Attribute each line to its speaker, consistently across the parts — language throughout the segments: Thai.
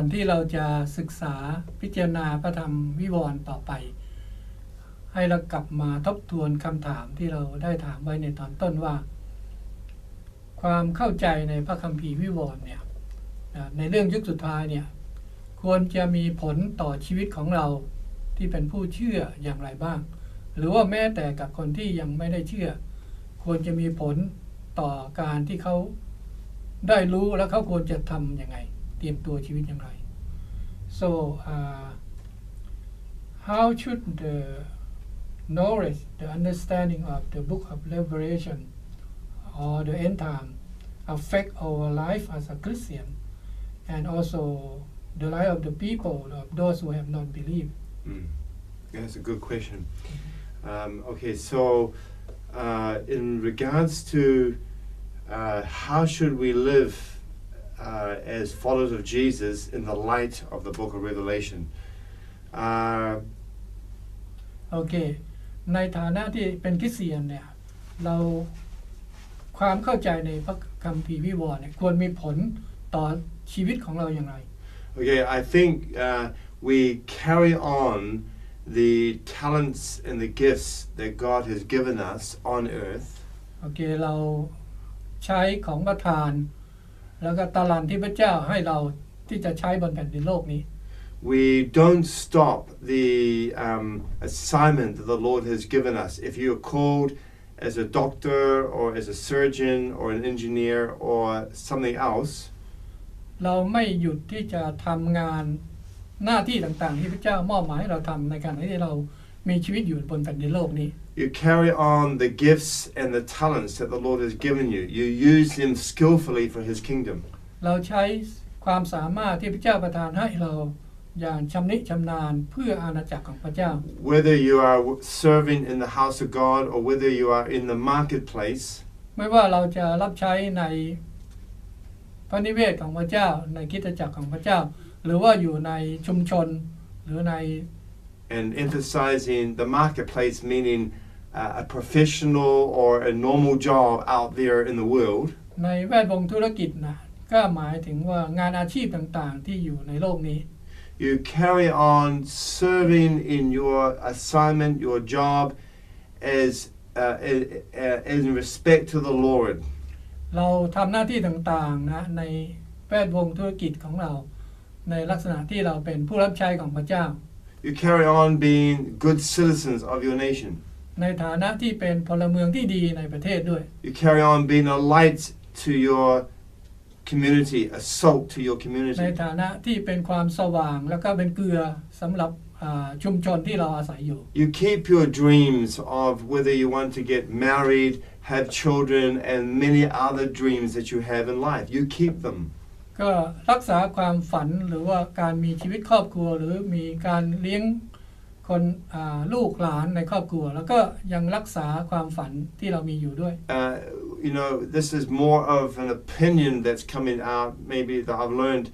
Speaker 1: ก่อนที่เราจะศึกษาพิจารณาพระธรรมวิวรณ์ต่อไป ให้เรากลับมาทบทวนคำถามที่เราได้ถามไว้ในตอนต้นว่า ความเข้าใจในพระคัมภีร์วิวรณ์เนี่ยในเรื่องยุคสุดท้ายเนี่ยควรจะมีผลต่อชีวิตของเราที่เป็นผู้เชื่ออย่างไรบ้าง หรือว่าแม้แต่กับคนที่ยังไม่ได้เชื่อ ควรจะมีผลต่อการที่เขาได้รู้แล้วเขาควรจะทำยังไง เตรียมตัวชีวิตอย่างไร so uh, how should the knowledge the understanding of the book of Revelation or the end time affect our life as a Christian and also the life of the people of those who have not believed
Speaker 2: Mm. Yeah, that's a good question. Um, okay, so uh, in regards to uh, how should we live uh, as followers of Jesus in the light of the book of Revelation? Uh,
Speaker 1: โอเค ในฐานะที่เป็นคริสเตียนเนี่ย เราความเข้าใจในพระคัมภีร์วิวรณ์เนี่ยควรมีผลต่อชีวิตของเราอย่างไร
Speaker 2: okay, I think uh, we carry on the talents and the gifts that God has given us on earth.
Speaker 1: โอเค เราใช้ของประทาน แล้วก็ตาลันที่พระเจ้าให้เราที่จะใช้บนแผ่นดินโลกนี้
Speaker 2: we don't stop the um, assignment that the Lord has given us. If you're called as a doctor or as a surgeon or an engineer or something else,
Speaker 1: เราไม่หยุดที่จะทำงานหน้าที่ต่างๆ ที่พระเจ้ามอบหมายให้เราทำในการที่เรา มีชีวิตอยู่บนแผ่นดินโลกนี้
Speaker 2: you carry on the gifts and the talents that the Lord has given you. You use them skillfully for His kingdom.
Speaker 1: เราใช้ความสามารถที่พระเจ้าประทานให้เราอย่างชำนิชำนาญเพื่ออาณาจักรของพระเจ้า
Speaker 2: Whether you are w- serving in the house of God or whether you are in the marketplace,
Speaker 1: ไม่ว่าเราจะรับใช้ในพระนิเวศของพระเจ้า ในคริดจักรของพระเจ้า หรือว่าอยู่ในชุมชนหรือใน
Speaker 2: and emphasizing the marketplace, meaning uh, a professional or a normal job out there in the world.
Speaker 1: ในแวดวงธุรกิจนะก็หมายถึงว่างานอาชีพต่างๆ ที่อยู่ในโลกนี้
Speaker 2: You carry on serving in your assignment, your job, as uh, a- a- as in respect to the Lord.
Speaker 1: เราทำหน้าที่ต่างๆนะในแวดวงธุรกิจของเรา ในลักษณะที่เราเป็นผู้รับใช้ของพระเจ้า
Speaker 2: You carry on being good citizens of your nation.
Speaker 1: ในฐานะที่เป็นพลเมืองที่ดีในประเทศด้วย
Speaker 2: You carry on being a light to your community, a salt to your
Speaker 1: ใน
Speaker 2: community.
Speaker 1: ฐานะที่เป็นความสว่างแล้วก็เป็นเกลือสำหรับอ่าชุมชนที่เราอาศัยอยู่
Speaker 2: You keep your dreams of whether you want to get married, have children, and many other dreams that you have in life. You keep them.
Speaker 1: ก็รักษาความฝันหรือว่าการมีชีวิตครอบครัว หรือมีการเลี้ยงคนอ่าลูกหลานในครอบครัว แล้วก็ยังรักษาความฝันที่เรามีอยู่ด้วย
Speaker 2: Uh, you know, this is more of an opinion that's coming out, maybe that I've learned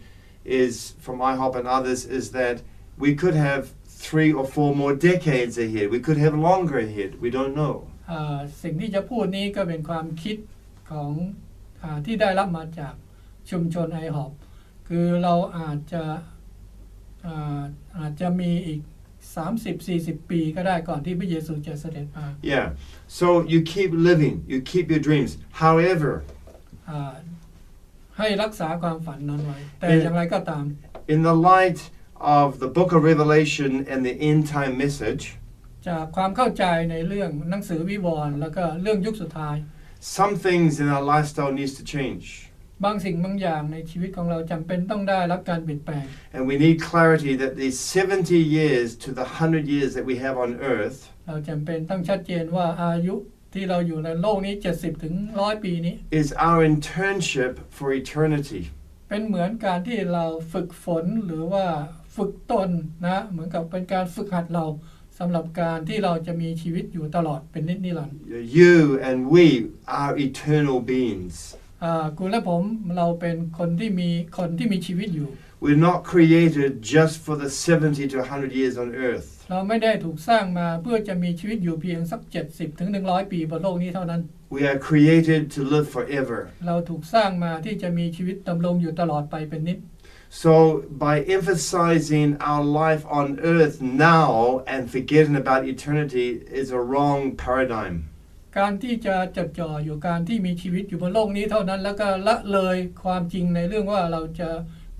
Speaker 2: is from IHOP and others, is that we could have three or four more decades ahead. We could have longer ahead. We don't know.
Speaker 1: อ่าสิ่งที่จะพูดนี้ก็เป็นความคิดของอาที่ได้รับมาจาก ชุมชนไอหอบคือเราอาจจะอาอาจจะมีอีก 30-40 ปีก็ได้ก่อนที่พระเยซูจะเสด็จมา
Speaker 2: Yeah. So you keep living, you keep your dreams. However,
Speaker 1: อ่าให้รักษาความฝันนั้นไว้ แต่
Speaker 2: เอ่อ
Speaker 1: อ
Speaker 2: อ
Speaker 1: ย่างไรก็ตาม
Speaker 2: in the light of the book of Revelation and the end time message,
Speaker 1: จากความเข้าใจในเรื่องหนังสือวิวรณ์แล้วก็เรื่องยุคสุดท้าย
Speaker 2: some things in our lifestyle needs to change.
Speaker 1: บางสิ่งบางอย่างในชีวิตของเราจำเป็นต้องได้รับการเปลี่ยนแปลง
Speaker 2: And we need clarity that these 70 years to the 100 years that we have on earth
Speaker 1: เราจำเป็นต้องชัดเจนว่าอายุที่เราอยู่ในโลกนี้ 70 ถึง 100 ปีนี้
Speaker 2: is our internship for eternity.
Speaker 1: เป็นเหมือนการที่เราฝึกฝนหรือว่าฝึกตนนะเหมือนกับเป็นการฝึกหัดเราสำหรับการที่เราจะมีชีวิตอยู่ตลอดเป็นนิจนิรันดร์
Speaker 2: You and we are eternal beings.
Speaker 1: อ่าคุณและผมเราเป็นคนที่มีคนที่มีชีวิตอยู่
Speaker 2: We're not created just for the 70 to 100 years on earth.
Speaker 1: เราไม่ได้ถูกสร้างมาเพื่อจะมีชีวิตอยู่เพียงสัก 70 ถึง 100 ปีบนโลกนี้เท่านั้น
Speaker 2: We are created to live forever.
Speaker 1: เราถูกสร้างมาที่จะมีชีวิตดำรงอยู่ตลอดไปเป็นนิจ
Speaker 2: So, by emphasizing our life on earth now and forgetting about eternity is a wrong paradigm.
Speaker 1: การที่จะจดจ่ออยู่การที่มีชีวิตอยู่บนโลกนี้เท่านั้น แล้วก็ละเลยความจริงในเรื่องว่าเราจะ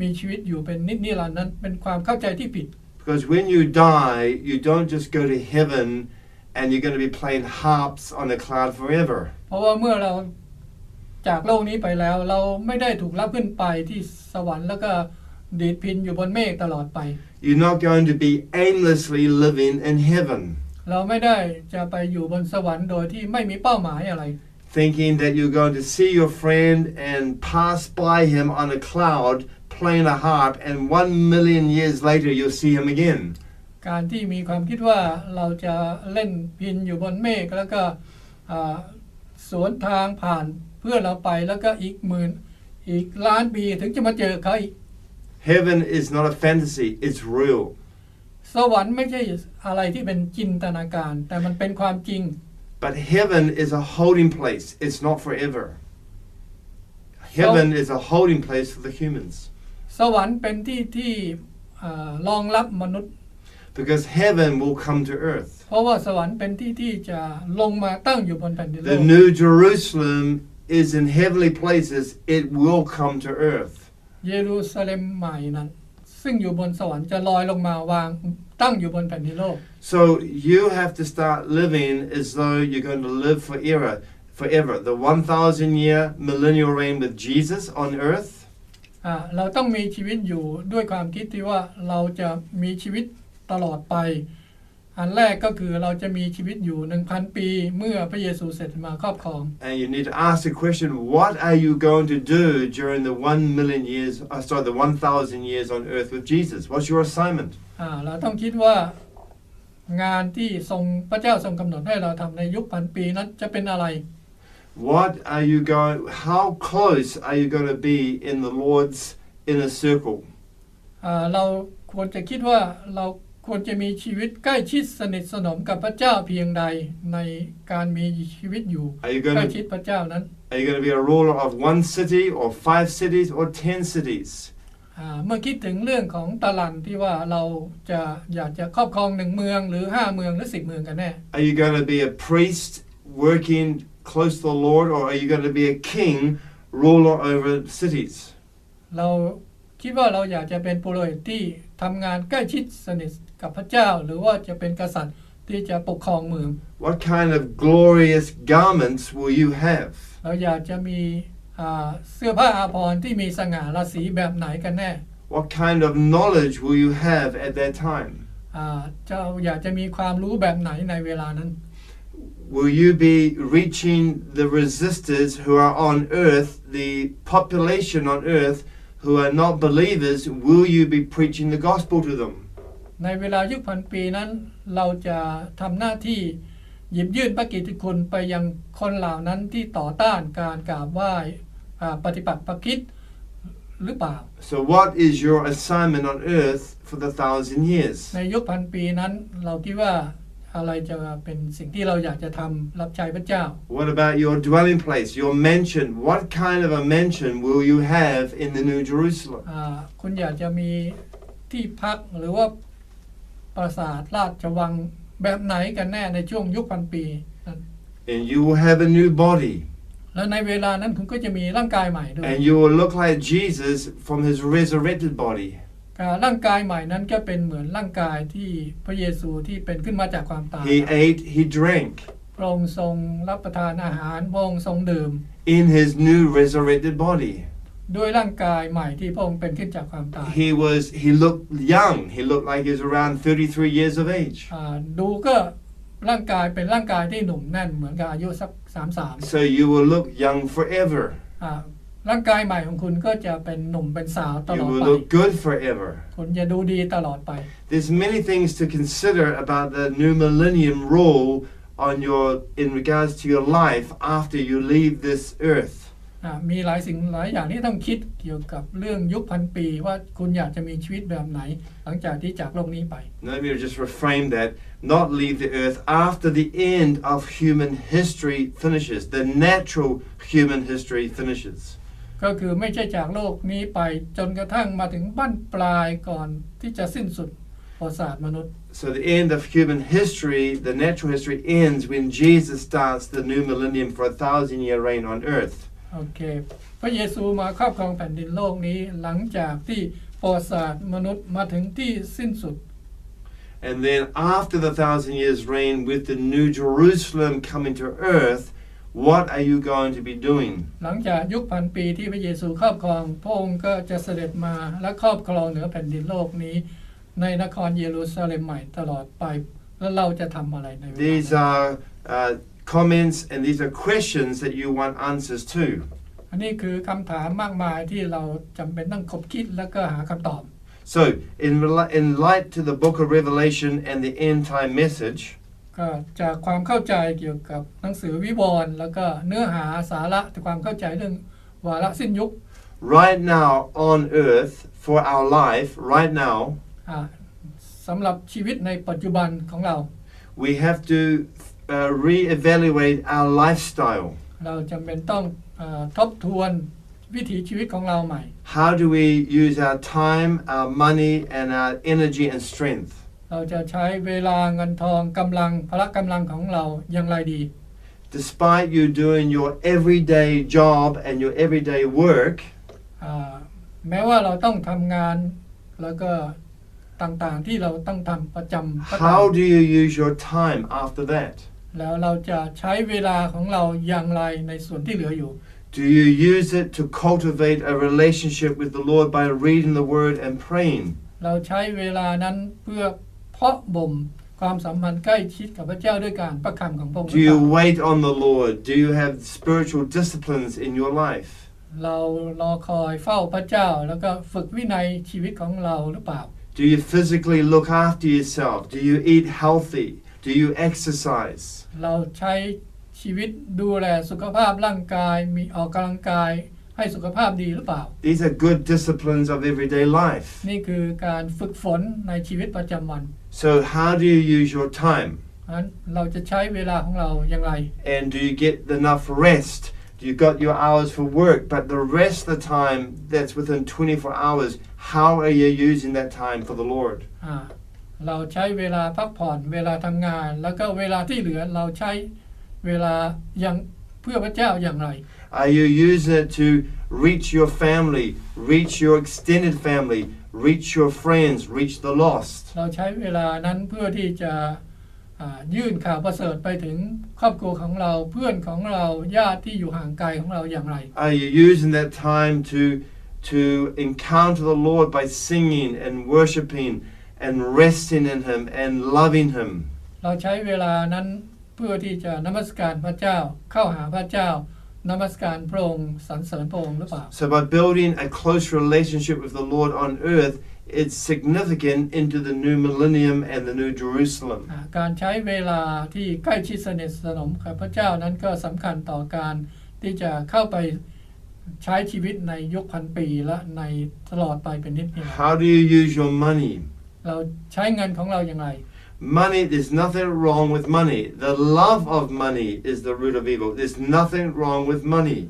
Speaker 1: มีชีวิตอยู่เป็นนิจนิรันดร์นั้นเป็นความเข้าใจที่ผิด
Speaker 2: Because when you die, you don't just go to heaven and you're going to be playing harps on a cloud forever.
Speaker 1: เพราะว่าเมื่อเราจากโลกนี้ไปแล้วเราไม่ได้ถูกรับขึ้นไปที่สวรรค์แล้วก็ดีดพินอยู่บนเมฆตลอดไป
Speaker 2: You're not going to be aimlessly living in heaven,
Speaker 1: เราไม่ได้จะไปอยู่บนสวรรค์โดยที่ไม่มีเป้าหมายอะไร
Speaker 2: thinking that you're going to see your friend and pass by him on a cloud playing a harp, and one million years later you'll see him again.
Speaker 1: การที่มีความคิดว่าเราจะเล่นพินอยู่บนเมฆแล้วก็อ่าสวนทางผ่านเพื่อนเราไปแล้วก็อีกหมื่นอีกล้านปีถึงจะมาเจอเขาอีก
Speaker 2: Heaven is not a fantasy, it's real.
Speaker 1: สวรรค์ไม่ใช่อะไรที่เป็นจินตนาการ แต่มันเป็นความจริง
Speaker 2: But heaven is a holding place, it's not forever. Heaven is a holding place for the humans.
Speaker 1: สวรรค์เป็นที่ที่อ่ารองรับมนุษย์
Speaker 2: Because heaven will come to earth.
Speaker 1: เพราะว่าสวรรค์เป็นที่ที่จะลงมาตั้งอยู่บนแผ่นดินโล
Speaker 2: The
Speaker 1: ก
Speaker 2: new Jerusalem is in heavenly places, it will come to earth.
Speaker 1: เยรูซาเล็มใหม่นั้น ซึ่งอยู่บนสวรรค์จะลอยลงมาวางตั้งอยู่บนแผ่นดินโลก
Speaker 2: So you have to start living as though you're going to live forever. Forever. The 1,000 year millennial reign with Jesus on earth.
Speaker 1: อ่าเราต้องมีชีวิตอยู่ด้วยความคิดที่ว่าเราจะมีชีวิตตลอดไป อันแรกก็คือเราจะมีชีวิตอยู่ 1,000 ปีเมื่อพระเยซูเสร็จมาครอบครอง
Speaker 2: And you need to ask the question what are you going to do during the 1 million years, uh, sorry, the 1,000 years on earth with Jesus? What's your assignment?
Speaker 1: อ่าเราต้องคิดว่างานที่ทรงพระเจ้าทรงกำหนดให้เราทำในยุคพันปีนั้นจะเป็นอะไร
Speaker 2: What are you going, how close are you going to be in the Lord's inner circle?
Speaker 1: อ่าเราควรจะคิดว่าเรา ควรจะมีชีวิตใกล้ชิดสนิทสนมกับพระเจ้าเพียงใดในการมีชีวิตอยู่
Speaker 2: Are you
Speaker 1: ใกล้
Speaker 2: going
Speaker 1: ชิ
Speaker 2: to,
Speaker 1: ดพระเจ้านั้น
Speaker 2: are you going to be a ruler of one city or five cities or 10 cities?
Speaker 1: อ่าเมื่อคิดถึงเรื่องของตะลันที่ว่าเราจะอยากจะครอบครองหนึ่งเมืองหรือห้าเมืองหรือสิบเมืองกันแน่
Speaker 2: Are you going to be a priest working close to the Lord, or are you going to be a king, ruler over cities?
Speaker 1: เราคิดว่าเราอยากจะเป็นปุโรหิตที่ ทำงานใกล้ชิดสนิทกับพระเจ้า หรือว่าจะเป็นกษัตริย์ที่จะปกครองเมือง
Speaker 2: What kind of glorious garments will you have?
Speaker 1: เราอยากจะมีอ่าเสื้อผ้าอาภรณ์ที่มีสง่าราศีแบบไหนกันแน่
Speaker 2: What kind of knowledge will you have at that time?
Speaker 1: อ่าเจ้าอยากจะมีความรู้แบบไหนในเวลานั้น
Speaker 2: Will you be reaching the resistors who are on earth, the population on earth who are not believers? Will you be preaching the gospel to them?
Speaker 1: ในเวลายุคพันปีนั้น เราจะทำหน้าที่หยิบยื่นพระกิตติคุณไปยังคนเหล่านั้นที่ต่อต้านการกราบไหว้อ่าปฏิบัติประคิดหรือเปล่า
Speaker 2: So, what is your assignment on earth for the thousand years?
Speaker 1: ในยุคพันปีนั้นเราคิดว่า อะไรจะเป็นสิ่งที่เราอยากจะทำรับใช้พระเจ้า
Speaker 2: What about your dwelling place, your mansion? What kind of a mansion will you have in the New Jerusalem?
Speaker 1: อ่าคุณอยากจะมีที่พักหรือว่าปราสาทราชวังแบบไหนกันแน่ในช่วงยุคพันปีนั้น
Speaker 2: And you will have a new body.
Speaker 1: และในเวลานั้นคุณก็จะมีร่างกายใหม่ด้วย
Speaker 2: And you will look like Jesus from his resurrected body.
Speaker 1: อ่าร่างกายใหม่นั้นก็เป็นเหมือนร่างกายที่พระเยซูที่เป็นขึ้นมาจากความตาย
Speaker 2: He ate, he drank
Speaker 1: พระองค์ทรงรับประทานอาหารพระองค์ทรงดื่ม
Speaker 2: in his new resurrected body.
Speaker 1: ด้วยร่างกายใหม่ที่พระองค์เป็นขึ้นจากความตาย
Speaker 2: He was he looked young. He looked like he was around 33 years of age.
Speaker 1: อ่าดูก็ร่างกายเป็นร่างกายที่หนุ่มแน่นเหมือนกับอายุสักสามสาม
Speaker 2: So you will look young forever.
Speaker 1: ร่างกายใหม่ของคุณก็จะเป็นหนุ่มเป็นสาวต
Speaker 2: You
Speaker 1: ลอด
Speaker 2: will
Speaker 1: ไป
Speaker 2: look good forever.
Speaker 1: คุณจะดูดีตลอดไป
Speaker 2: There's many things to consider about the new millennium rule on your in regards to your life after you leave this earth.
Speaker 1: อ่ามีหลายสิ่งหลายอย่างที่ต้องคิดเกี่ยวกับเรื่องยุคพันปี ว่าคุณอยากจะมีชีวิตแบบไหน หลังจากที่จากโลกนี้ไป
Speaker 2: Let me just reframe that. Not leave the earth after the end of human history finishes. The natural human history finishes.
Speaker 1: ก็คือไม่ใช่จากโลกนี้ไปจนกระทั่งมาถึงบั้นปลายก่อนที่จะสิ้นสุดประวัติศาสตร์มนุษย์
Speaker 2: So the end of human history, the natural history, ends when Jesus starts the new millennium for a thousand year reign on earth.
Speaker 1: โอเค พระเยซูมาครอบครองแผ่นดินโลกนี้หลังจากที่ประวัติศาสตร์มนุษย์มาถึงที่สิ้นสุด
Speaker 2: And then after the thousand years reign with the new Jerusalem coming to earth, what are you going to be doing?
Speaker 1: หลังจากยุคพันปีที่พระเยซูครอบครองพระองค์ก็จะเสด็จมาและครอบครองเหนือแผ่นดินโลกนี้ ในนครเยรูซาเล็มใหม่ตลอดไปแล้วเราจะทำอะไรในเวลา
Speaker 2: These
Speaker 1: นั้น
Speaker 2: are uh, comments and these are questions that you want answers to.
Speaker 1: อันนี้คือคำถามมากมายที่เราจำเป็นต้องคบคิดแล้วก็หาคำตอบ
Speaker 2: So, in, rela- in light to the book of Revelation and the end time message,
Speaker 1: ก็จากความเข้าใจเกี่ยวกับหนังสือวิวรณ์แล้วก็เนื้อหาสาระแต่ความเข้าใจเรื่องวาระสิ้นยุค
Speaker 2: right now on earth, for our life, right now,
Speaker 1: อ่าสำหรับชีวิตในปัจจุบันของเรา
Speaker 2: we have to uh, re-evaluate our lifestyle.
Speaker 1: เราจำเป็นต้องเออทบทวนวิถีชีวิตของเราใหม่
Speaker 2: How do we use our time, our money, and our energy and strength?
Speaker 1: เราจะใช้เวลาเงินทองกำลังพละกำลังของเราอย่างไรดี
Speaker 2: Despite you doing your everyday job and your everyday work,
Speaker 1: อ่าแม้ว่าเราต้องทำงานแล้วก็ต่างๆที่เราต้องทำประจำก็ตาม
Speaker 2: how do you use your time after that?
Speaker 1: แล้วเราจะใช้เวลาของเราอย่างไรในส่วนที่เหลืออยู่
Speaker 2: Do you use it to cultivate a relationship with the Lord by reading the Word and praying?
Speaker 1: เราใช้เวลานั้นเพื่อ เพาะบ่มความสัมพันธ์ใกล้ชิดกับพระเจ้าด้วยการประคำของพระองค์ห
Speaker 2: Do
Speaker 1: รือเป
Speaker 2: you
Speaker 1: ล่า
Speaker 2: wait on the Lord? Do you have spiritual disciplines in your life?
Speaker 1: เรารอคอยเฝ้าพระเจ้า แล้วก็ฝึกวินัยชีวิตของเราหรือเปล่า
Speaker 2: Do you physically look after yourself? Do you eat healthy? Do you exercise?
Speaker 1: เราใช้ชีวิตดูแลสุขภาพร่างกายมีออกกำลังกาย ให้สุขภาพดีหรือเปล่า
Speaker 2: These are good disciplines of everyday life.
Speaker 1: นี่คือการฝึกฝนในชีวิตประจำวัน
Speaker 2: So, how do you use your time?
Speaker 1: เพราะฉะนั้นเราจะใช้เวลาของเราอย่างไร
Speaker 2: And do you get enough rest? You got your hours for work, but the rest of the time that's within 24 hours, how are you using that time for the Lord?
Speaker 1: อ่าเราใช้เวลาพักผ่อนเวลาทำงาน แล้วก็เวลาที่เหลือเราใช้เวลาอย่างเพื่อพระเจ้าอย่างไร
Speaker 2: Are you using it to reach your family, reach your extended family, reach your friends, reach the lost?
Speaker 1: เราใช้เวลานั้นเพื่อที่จะอ่ายื่นข่าวประเสริฐไปถึงครอบครัวของเราเพื่อนของเราญาติที่อยู่ห่างไกลของเราอย่างไร
Speaker 2: Are you using that time to to encounter the Lord by singing and worshiping and resting in him and loving him?
Speaker 1: เราใช้เวลานั้นเพื่อที่จะนมัสการพระเจ้า เข้าหาพระเจ้า นมัสการพระองค์สรรเสริญพระองค์หรือเปล่า
Speaker 2: So by building a close relationship with the Lord on earth, it's significant into the new millennium and the new Jerusalem.
Speaker 1: อ่าการใช้เวลาที่ใกล้ชิดสนิทสนมกับพระเจ้านั้นก็สำคัญต่อการที่จะเข้าไปใช้ชีวิตในยุคพันปีและในตลอดไปเป็นนิจนิรันดร์
Speaker 2: How do you use your money?
Speaker 1: เราใช้เงินของเราอย่างไร
Speaker 2: Money, there's nothing wrong with money. The love of money is the root of evil. There's nothing wrong with money.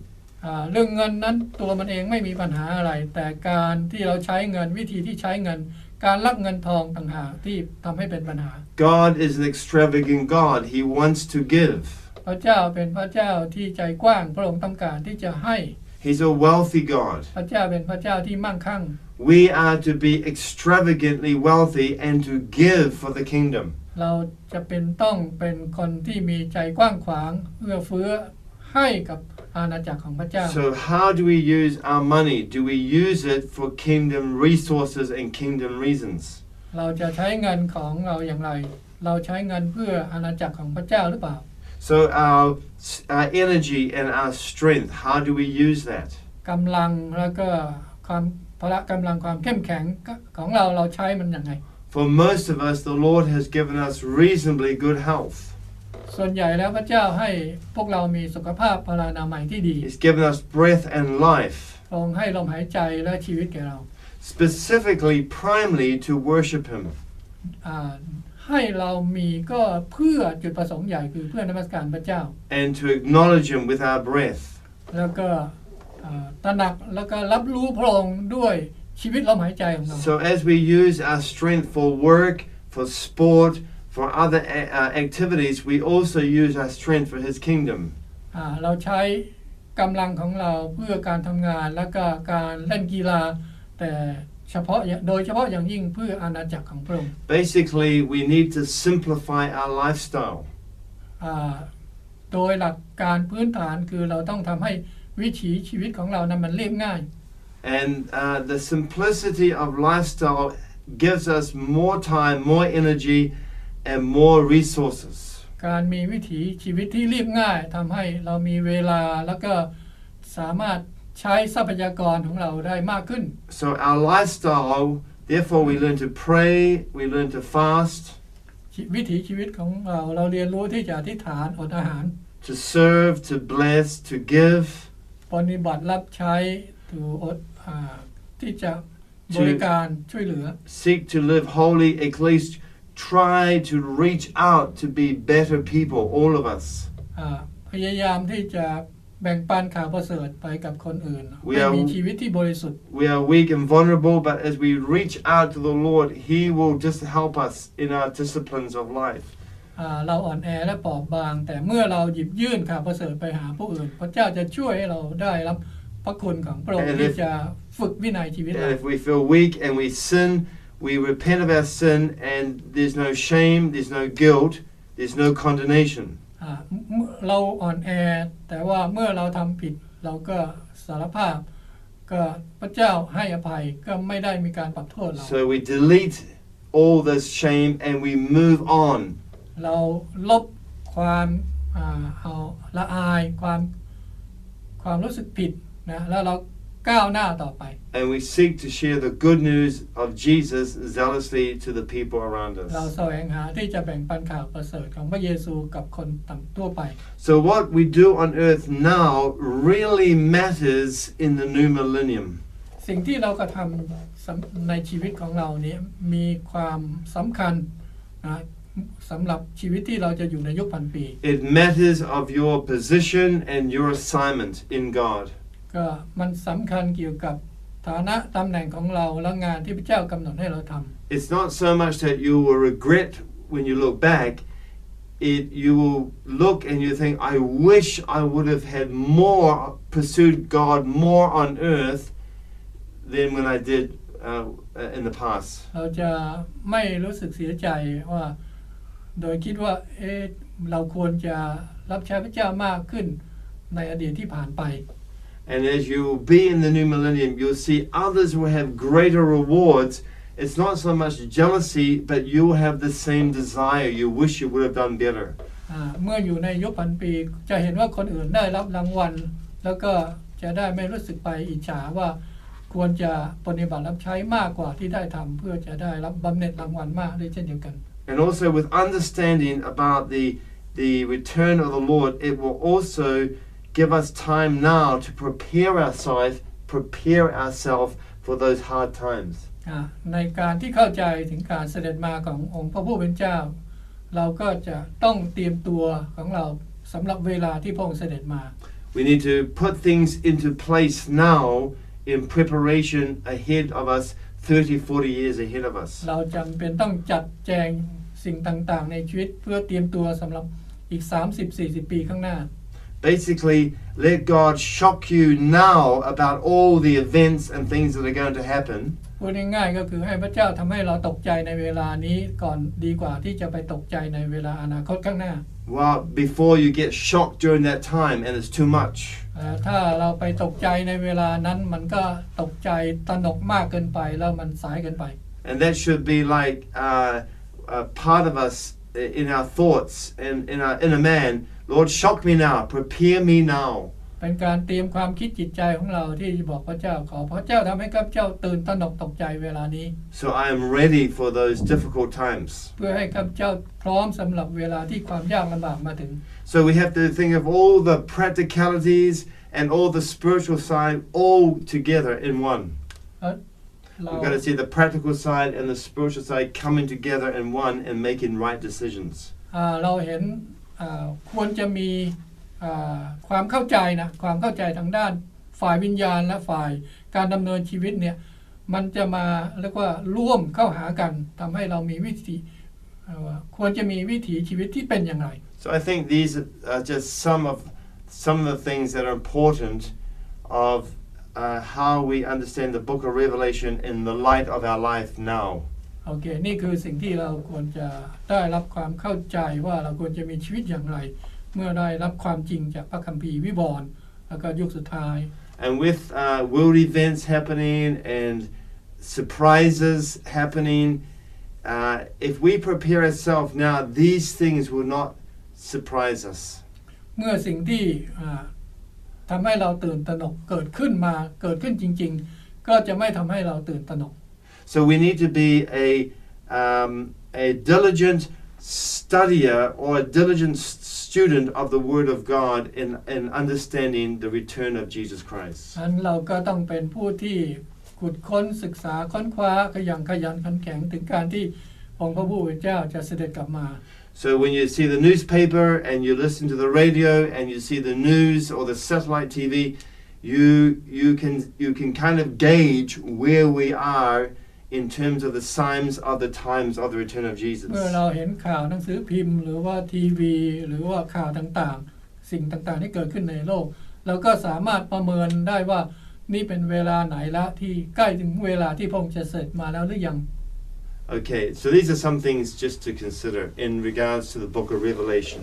Speaker 1: อ่าเรื่องเงินนั้นตัวมันเองไม่มีปัญหาอะไร แต่การที่เราใช้เงินวิธีที่ใช้เงิน การลักเงินทองต่างหากที่ทำให้เป็นปัญหา
Speaker 2: God is an extravagant God. He wants to give.
Speaker 1: พระเจ้าเป็นพระเจ้าที่ใจกว้าง พระองค์ต้องการที่จะให้
Speaker 2: He's a wealthy God.
Speaker 1: พระเจ้าเป็นพระเจ้าที่มั่งคั่ง
Speaker 2: We are to be extravagantly wealthy and to give for the kingdom.
Speaker 1: เราจะเป็นต้องเป็นคนที่มีใจกว้างขวางเอื้อเฟื้อให้กับอาณาจักรของพระเจ้า
Speaker 2: So, how do we use our money? Do we use it for kingdom resources and kingdom reasons?
Speaker 1: เราจะใช้เงินของเราอย่างไร เราใช้เงินเพื่ออาณาจักรของพระเจ้าหรือเปล่า
Speaker 2: So, our, our energy and our strength, how do we use that?
Speaker 1: กำลังแล้วก็ความพละกำลังความเข้มแข็งของเราเราใช้มันอย่างไร
Speaker 2: For most of us, the Lord has given us reasonably good health.
Speaker 1: ส่วนใหญ่แล้วพระเจ้าให้พวกเรามีสุขภาพพลานามัยที่ดี
Speaker 2: He's given us breath and life,
Speaker 1: พระองค์ให้ลมหายใจและชีวิตแก่เรา
Speaker 2: specifically, primarily to worship Him.
Speaker 1: อ่าให้เรามีก็เพื่อจุดประสงค์ใหญ่คือเพื่อนมัสการพระเจ้า
Speaker 2: and to acknowledge Him with our breath.
Speaker 1: แล้วก็อ่าตระหนักแล้วก็รับรู้พระองค์ด้วยชีวิตลมหายใจของเรา
Speaker 2: So as we use our strength for work, for sport, for other a- uh, activities, we also use our strength for His kingdom.
Speaker 1: อ่าเราใช้กำลังของเราเพื่อการทำงานแล้วก็การเล่นกีฬาแต่เฉพาะอย่างโดยเฉพาะอย่างยิ่งเพื่ออาณาจักรของพระองค์
Speaker 2: Basically, we need to simplify our lifestyle.
Speaker 1: อ่าโดยหลักการพื้นฐานคือเราต้องทำให้วิถีชีวิตของเรานั้นมันเรียบง่าย
Speaker 2: And uh, the simplicity of lifestyle gives us more time, more energy, and more resources.
Speaker 1: การมีวิถีชีวิตที่เรียบง่ายทำให้เรามีเวลาแล้วก็สามารถ ใช้ทรัพยากรของเราได้มากขึ้น
Speaker 2: So, our lifestyle, therefore, we learn to pray, we learn to fast,
Speaker 1: ชีวิถีชีวิตของเราเราเรียนรู้ที่จะอธิษฐานอดอาหาร
Speaker 2: to serve, to bless, to give,
Speaker 1: ปฏิบัติรับใช้ถืออดอาที่จะบริการช่วยเหลือ
Speaker 2: seek to live holy, at least try to reach out to be better people, all of us.
Speaker 1: อาพยายามที่จะ แบ่งปันข่าวประเสริฐไปกับคนอื่น
Speaker 2: We
Speaker 1: ให้
Speaker 2: are-
Speaker 1: มีชีวิตที่บริสุทธิ์
Speaker 2: We are weak and vulnerable, but as we reach out to the Lord, He will just help us in our disciplines of life.
Speaker 1: อ่าเราอ่อนแอและปอบบาง แต่เมื่อเราหยิบยื่นข่าวประเสริฐไปหาผู้อื่น พระเจ้าจะช่วยให้เราได้รับพระคุณของพระองค์
Speaker 2: And
Speaker 1: ที่
Speaker 2: if-
Speaker 1: จะฝึกวินัยชีวิต
Speaker 2: And
Speaker 1: เรา
Speaker 2: if we feel weak and we sin, we repent of our sin, and there's no shame, there's no guilt, there's no condemnation.
Speaker 1: อ่าเมื่อเราอ่อนแอ แต่ว่าเมื่อเราทำผิดเราก็สารภาพ ก็พระเจ้าให้อภัยก็ไม่ได้มีการปรับโทษเรา
Speaker 2: So we delete all this shame and we move on.
Speaker 1: เราลบความอ่าเอาละอายความความรู้สึกผิดนะแล้วเรา ก้าวหน้าต่อไป
Speaker 2: And we seek to share the good news of Jesus zealously to the people around
Speaker 1: เรา
Speaker 2: us.
Speaker 1: แสวงหาที่จะแบ่งปันข่าวประเสริฐของพระเยซูกับคนต่างทั่วไป
Speaker 2: So, what we do on earth now really matters in the new millennium.
Speaker 1: สิ่งที่เรากระทำสำในชีวิตของเรานี้มีความสำคัญนะสำหรับชีวิตที่เราจะอยู่ในยุคพันปี
Speaker 2: It matters of your position and your assignment in God.
Speaker 1: ก็มันสำคัญเกี่ยวกับฐานะตำแหน่งของเราและงานที่พระเจ้ากำหนดให้เราทำ
Speaker 2: It's not so much that you will regret when you look back. It you will look and you think, I wish I would have had more pursued God more on earth than when I did uh, in the past.
Speaker 1: เราจะไม่รู้สึกเสียใจว่า โดยคิดว่าเอ๊ะเราควรจะรับใช้พระเจ้ามากขึ้นในอดีตที่ผ่านไป
Speaker 2: And as you be in the new millennium, you'll see others will have greater rewards. It's not so much jealousy, but you'll have the same desire. You wish you would have done better.
Speaker 1: อ่าเมื่ออยู่ในยุคพันปี จะเห็นว่าคนอื่นได้รับรางวัล แล้วก็จะได้ไม่รู้สึกไปอิจฉาว่าควรจะปฏิบัติรับใช้มากกว่าที่ได้ทำเพื่อจะได้รับบำเหน็จรางวัลมากด้วยเช่นเดียวกัน
Speaker 2: And also with understanding about the the return of the Lord, it will also give us time now to prepare ourselves, prepare ourselves for those hard times.
Speaker 1: อ่าในการที่เข้าใจถึงการเสด็จมาขององค์พระผู้เป็นเจ้า เราก็จะต้องเตรียมตัวของเราสำหรับเวลาที่พระองค์เสด็จมา
Speaker 2: We need to put things into place now in preparation ahead of us, 30, 40 years ahead of us.
Speaker 1: เราจำเป็นต้องจัดแจงสิ่งต่างๆ ในชีวิตเพื่อเตรียมตัวสำหรับอีก 30-40 ปีข้างหน้า
Speaker 2: Basically, let God shock you now about all the events and things that are going to happen.
Speaker 1: พูดง่ายๆก็คือให้พระเจ้าทำให้เราตกใจในเวลานี้ก่อนดีกว่าที่จะไปตกใจในเวลาอนาคตข้างหน้า
Speaker 2: Well, before you get shocked during that time and it's too much.
Speaker 1: เอ่อถ้าเราไปตกใจในเวลานั้นมันก็ตกใจตระหนกมากเกินไปแล้วมันสายเกินไป
Speaker 2: And that should be like uh, a part of us in our thoughts and in our inner man. Lord, shock me now. Prepare me now.
Speaker 1: เป็นการเตรียมความคิดจิตใจของเราที่จะบอกพระเจ้าขอพระเจ้าทำให้ข้าพเจ้าตื่นตระหนกตกใจเวลานี้
Speaker 2: So I am ready for those difficult times.
Speaker 1: เพื่อให้ข้าพเจ้าพร้อมสำหรับเวลาที่ความยากลำบากมาถึง
Speaker 2: So we have to think of all the practicalities and all the spiritual side all together in one.
Speaker 1: เรา
Speaker 2: We've got to see the practical side and the spiritual side coming together in one and making right decisions.
Speaker 1: อ่าเราเห็นอ่า ควรจะมีความเข้าใจนะความเข้าใจทางด้านฝ่ายวิญญาณและฝ่ายการดำเนินชีวิตเนี่ยมันจะมาเรียกว่าร่วมเข้าหากันทำให้เรามีวิถีควรจะมีวิถีชีวิตที่เป็นอย่างไร
Speaker 2: So I think these are just some of some of the things that are important of uh, how we understand the book of Revelation in the light of our life now.
Speaker 1: โอเค นี่คือสิ่งที่เราควรจะได้รับความเข้าใจว่าเราควรจะมีชีวิตอย่างไร เมื่อได้รับความจริงจากพระคัมภีร์วิบรณ์แล้วก็ยุคสุดท้าย
Speaker 2: And with uh, world events happening and surprises happening, uh, if we prepare ourselves now, these things will not surprise us.
Speaker 1: เมื่อสิ่งที่อ่าทำให้เราตื่นตระหนกเกิดขึ้นมาเกิดขึ้นจริง ๆ ก็จะไม่ทำให้เราตื่นตระหนก
Speaker 2: So we need to be a, um, a diligent studier or a diligent s- student of the Word of God in, in understanding the return of Jesus Christ.
Speaker 1: ฉะนั้นเราก็ต้องเป็นผู้ที่ขุดค้นศึกษาค้นคว้าขยันขยันขันแข็งถึงการที่องค์พระผู้เป็นเจ้าจะเสด็จกลับมา
Speaker 2: So when you see the newspaper and you listen to the radio and you see the news or the satellite TV, you you can you can kind of gauge where we are in terms of the signs of the times of the return of Jesus.
Speaker 1: เมื่อเราเห็นข่าวหนังสือพิมพ์หรือว่าทีวีหรือว่าข่าวต่างๆ สิ่งต่างๆที่เกิดขึ้นในโลก เราก็สามารถประเมินได้ว่านี่เป็นเวลาไหนละที่ใกล้ถึงเวลาที่พระองค์จะเสด็จมาแล้วหรือยัง
Speaker 2: Okay, so these are some things just to consider in regards to the book of Revelation.